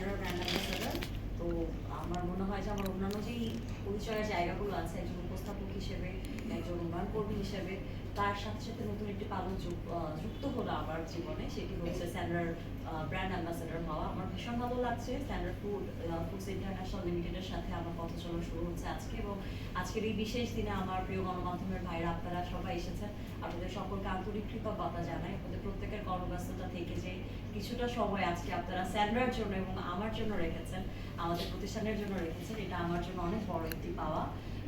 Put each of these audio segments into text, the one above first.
Brand ambassador তো আমার মনে হয় যে আমার অন্যান্য যেই পরিচয়ের জায়গাগুলো আছে, একজন উপস্থাপক হিসেবে, একজন উন্নয়ন কর্মী হিসেবে তার সাথে সাথে নতুন একটি পালন যুক্ত হলো আমার জীবনে, সেটি হচ্ছে স্যান্ডার ব্র্যান্ড অ্যাম্বাসাডার হওয়া। আমার ভীষণ ভালো লাগছে। স্যান্ডার ফুড ফুডস ইন্টারন্যাশনাল লিমিটেডের সাথে আমার পথ চলা শুরু হচ্ছে আজকে এবং আজকের এই বিশেষ দিনে আমার প্রিয় গণমাধ্যমের ভাইরা আপনারা সবাই এসেছেন। আপনাদের সকলকে আন্তরিক কৃতজ্ঞতা জানাই। আপনাদের প্রত্যেকের কর্মব্যস্ততা থেকে যে কিছুটা সময় আজকে আপনারা স্যান্ডার জন্য এবং আমার জন্য রেখেছেন, আমাদের প্রতিষ্ঠানের জন্য রেখেছেন, এটা আমার জন্য অনেক বড় একটি পাওয়া।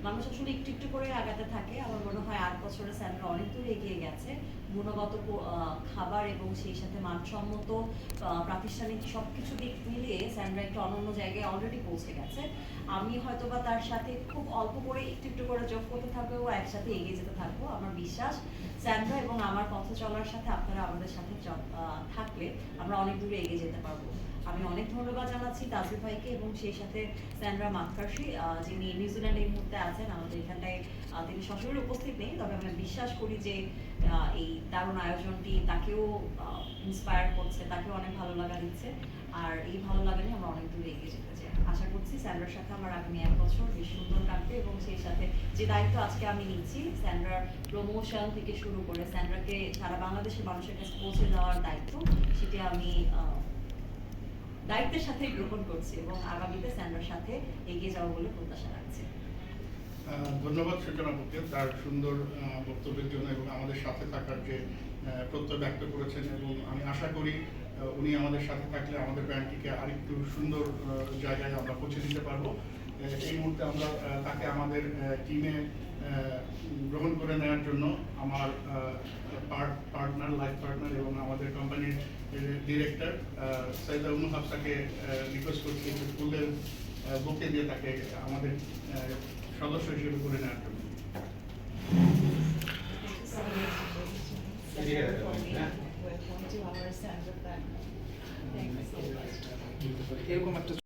মানুষ আসলে একটু একটু করে আগাতে থাকে। আমার মনে হয় বছরে স্যান্ডার অনেক দূর এগিয়ে গেছে। গুণগত খাবার এবং সেই সাথে মানসম্মত প্রাতিষ্ঠানিক সব কিছু দিক মিলিয়ে স্যামরা একটু অনন্য জায়গায় অলরেডি পৌঁছে গেছে। আমি হয়তো বা তার সাথে খুব অল্প করে একটু একটু করে যোগ করতে থাকব একসাথে এগিয়ে যেতে থাকব। আমার বিশ্বাস স্যামরা এবং আমার পথ চলার সাথে আপনারা আমাদের সাথে থাকলে আমরা অনেক দূরে এগিয়ে যেতে পারব। আমি অনেক ধন্যবাদ জানাচ্ছি তাজুর ভাইকে এবং সেই সাথে স্যান্ড্রা মাতকার্সি যিনি নিউজিল্যান্ড এই মুহূর্তে আছেন। আমাদের এখানটায় তিনি সশরীরে উপস্থিত নেই, তবে আমি বিশ্বাস করি যে এই দারুণ আয়োজনটি তাকেও ইন্সপায়ার করছে, তাকেও অনেক ভালো লাগা দিচ্ছে। আর এই ভালো লাগা নিয়ে আমরা অনেক দূরে এগিয়ে যেতে চাই আশা করছি স্যান্ড্রার সাথে আমার আগামী এক বছর বেশ সুন্দর কাটবে এবং সেই সাথে যে দায়িত্ব আজকে আমি নিচ্ছি স্যান্ড্রার প্রমোশন থেকে শুরু করে স্যান্ড্রাকে সারা বাংলাদেশের মানুষের কাছে পৌঁছে দেওয়ার দায়িত্ব, সেটি আমি দায়িত্বের সাথে গ্রহণ করছি এবং আগামীতে স্যান্ড্রার সাথে এগিয়ে যাব বলে প্রত্যাশা রাখছি। ধন্যবাদ সূচনা আপুকে তার সুন্দর বক্তব্যের জন্য এবং আমাদের সাথে থাকার যে প্রত্যয় ব্যক্ত করেছেন এবং আমি আশা করি উনি আমাদের সাথে থাকলে আমাদের ব্র্যান্ডটিকে আরেকটু সুন্দর জায়গায় আমরা পৌঁছে দিতে পারব। এই মুহূর্তে আমরা তাকে আমাদের টিমে গ্রহণ করে নেওয়ার জন্য আমার পার্টনার লাইফ পার্টনার এবং আমাদের কোম্পানির ডিরেক্টর সৈয়দা উমু হাফসাকে রিকোয়েস্ট করছি ফুলের বুকে দিয়ে তাকে আমাদের সদস্য হিসেবে করে নেওয়ার জন্য। এরকম একটা